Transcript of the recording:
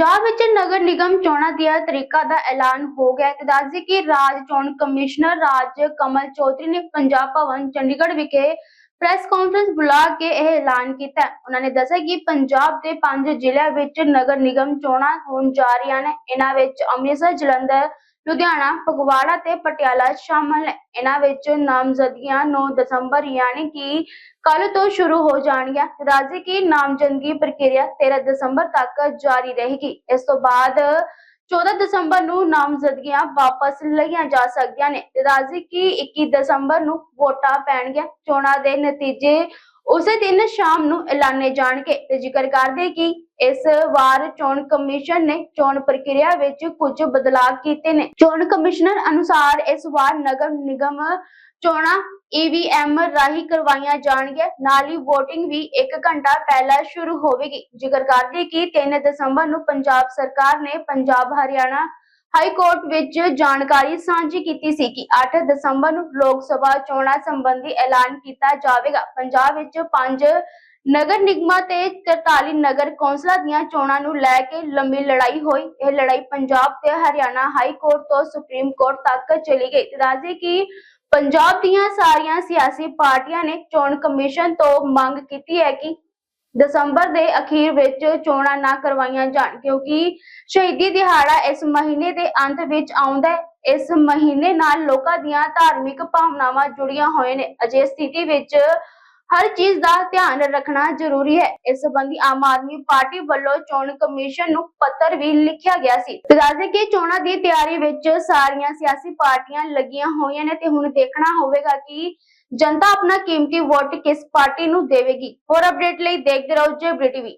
ਪੰਜਾਬ ਵਿੱਚ ਨਗਰ ਨਿਗਮ ਚੋਣਾਂ ਦੀਆਂ ਤਰੀਕਾਂ ਦਾ ਐਲਾਨ ਹੋ ਗਿਆ ਤੇ ਦੱਸਦੇ ਕਿ ਰਾਜ ਚੋਣ ਕਮਿਸ਼ਨਰ ਰਾਜ ਕਮਲ ਚੌਧਰੀ ਨੇ ਪੰਜਾਬ ਭਵਨ ਚੰਡੀਗੜ੍ਹ ਵਿਖੇ ਪ੍ਰੈਸ ਕਾਨਫਰੰਸ ਬੁਲਾ ਕੇ ਇਹ ਐਲਾਨ ਕੀਤਾ ਉਹਨਾਂ ਨੇ ਦੱਸਿਆ ਕਿ ਪੰਜਾਬ ਦੇ ਪੰਜ ਜ਼ਿਲ੍ਹਿਆਂ ਵਿੱਚ ਨਗਰ ਨਿਗਮ ਚੋਣਾਂ ਹੋਣ ਜਾ ਰਹੀਆਂ ਨੇ। ਇਹਨਾਂ ਵਿੱਚ ਅੰਮ੍ਰਿਤਸਰ, ਜਲੰਧਰ ਲੁਧਿਆਣਾ, ਫਗਵਾੜਾ ਤੇ ਪਟਿਆਲਾ ਸ਼ਾਮਲ ਨੇ। ਇਹਨਾਂ ਵਿੱਚ ਨਾਮਜ਼ਦਗੀਆਂ 9 ਦਸੰਬਰ ਯਾਨੀ ਕਿ ਕੱਲ ਤੋਂ ਸ਼ੁਰੂ ਹੋ ਜਾਣਗੀਆਂ। ਰਾਜੇ ਕੀ ਨਾਮਜ਼ਦਗੀ ਪ੍ਰਕਿਰਿਆ 13 ਦਸੰਬਰ ਤੱਕ ਜਾਰੀ ਰਹੇਗੀ। ਇਸ ਤੋਂ ਬਾਅਦ 14 ਦਸੰਬਰ ਨੂੰ ਨਾਮਜ਼ਦਗੀਆਂ ਵਾਪਸ ਲਈਆਂ ਜਾ ਸਕਦੀਆਂ ਨੇ। ਤੇ ਰਾਜੇ ਕੀ 21 ਦਸੰਬਰ ਨੂੰ ਵੋਟਾਂ ਪੈਣਗੀਆਂ। ਚੋਣਾਂ ਦੇ ਨਤੀਜੇ ਉਸੇ ਦਿਨ ਸ਼ਾਮ ਨੂੰ ਐਲਾਨੇ ਜਾਣਗੇ ਤੇ ਜ਼ਿਕਰ ਕਰਦੇ ਕਿ ਇਸ ਵਾਰ ਚੋਣ ਕਮਿਸ਼ਨ ਨੇ ਚੋਣ ਪ੍ਰਕਿਰਿਆ ਵਿੱਚ ਕੁਝ ਬਦਲਾਅ ਕੀਤੇ ਨੇ। ਚੋਣ ਕਮਿਸ਼ਨਰ ਅਨੁਸਾਰ ਇਸ ਵਾਰ ਨਗਰ ਨਿਗਮ ਚੋਣਾਂ ਈਵੀਐਮ ਰਾਹੀਂ ਕਰਵਾਈਆਂ ਜਾਣਗੀਆਂ। ਨਾਲ ਹੀ VOTING ਵੀ 1 ਘੰਟਾ ਪਹਿਲਾਂ ਸ਼ੁਰੂ ਹੋਵੇਗੀ। ਜ਼ਿਕਰ ਕਰਦੇ ਕਿ 3 ਦਸੰਬਰ ਨੂੰ ਪੰਜਾਬ ਸਰਕਾਰ ਨੇ ਪੰਜਾਬ ਹਰਿਆਣਾ ਹਾਈ ਕੋਰਟ ਵਿੱਚ ਜਾਣਕਾਰੀ ਸਾਂਝੀ ਕੀਤੀ ਸੀ ਕਿ 8 ਦਸੰਬਰ ਨੂੰ ਲੋਕ ਸਭਾ ਚੋਣਾਂ ਸੰਬੰਧੀ ਐਲਾਨ ਕੀਤਾ ਜਾਵੇਗਾ। ਪੰਜਾਬ ਵਿੱਚ ਪੰਜ ਨਗਰ ਨਿਗਮਾਂ ਤੇ 43 ਨਗਰ ਕੌਂਸਲਾਂ ਦੀਆਂ ਚੋਣਾਂ ਨੂੰ ਲੈ ਕੇ ਲੰਮੀ ਲੜਾਈ ਹੋਈ। ਇਹ ਲੜਾਈ ਪੰਜਾਬ ਤੇ ਹਰਿਆਣਾ ਹਾਈ ਕੋਰਟ ਤੋਂ ਸੁਪਰੀਮ ਕੋਰਟ ਤੱਕ ਚਲੀ ਗਈ। ਰਾਜੇ ਕਿ ਪੰਜਾਬ ਦੀਆਂ ਸਾਰੀਆਂ ਸਿਆਸੀ ਪਾਰਟੀਆਂ ਨੇ ਚੋਣ ਕਮਿਸ਼ਨ ਤੋਂ ਮੰਗ ਕੀਤੀ ਹੈ ਕਿ ਦਸੰਬਰ ਦੇ ਅਖੀਰ ਵਿੱਚ ਚੋਣਾਂ ਨਾ ਕਰਵਾਈਆਂ ਜਾਣ, ਕਿਉਂਕਿ ਸ਼ਹੀਦੀ ਦਿਹਾੜਾ ਇਸ ਮਹੀਨੇ ਦੇ ਅੰਤ ਵਿੱਚ ਆਉਂਦਾ ਹੈ। ਇਸ ਮਹੀਨੇ ਨਾਲ ਲੋਕਾਂ ਦੀਆਂ ਧਾਰਮਿਕ ਭਾਵਨਾਵਾਂ ਜੁੜੀਆਂ ਹੋਏ ਨੇ। ਅਜੇ ਸਥਿਤੀ ਵਿੱਚ ਹਰ ਚੀਜ਼ ਦਾ ਧਿਆਨ ਰੱਖਣਾ ਜ਼ਰੂਰੀ ਹੈ। ਇਸ ਸੰਬੰਧੀ ਆਮ ਆਦਮੀ ਪਾਰਟੀ ਵੱਲੋਂ ਚੋਣ ਕਮਿਸ਼ਨ ਨੂੰ ਪੱਤਰ ਵੀ ਲਿਖਿਆ ਗਿਆ ਸੀ। ਦੱਸਦੇ ਕਿ ਚੋਣਾਂ ਦੀ ਤਿਆਰੀ ਵਿੱਚ ਸਾਰੀਆਂ ਸਿਆਸੀ ਪਾਰਟੀਆਂ ਲੱਗੀਆਂ ਹੋਈਆਂ ਨੇ ਤੇ ਹੁਣ ਦੇਖਣਾ ਹੋਵੇਗਾ ਕਿ ਜਨਤਾ ਆਪਣਾ ਕੀਮਤੀ ਵੋਟ ਕਿਸ ਪਾਰਟੀ ਨੂੰ ਦੇਵੇਗੀ? ਹੋਰ ਅਪਡੇਟ ਲਈ ਦੇਖਦੇ ਰਹੋ ਜੇ ਟੀਵੀ।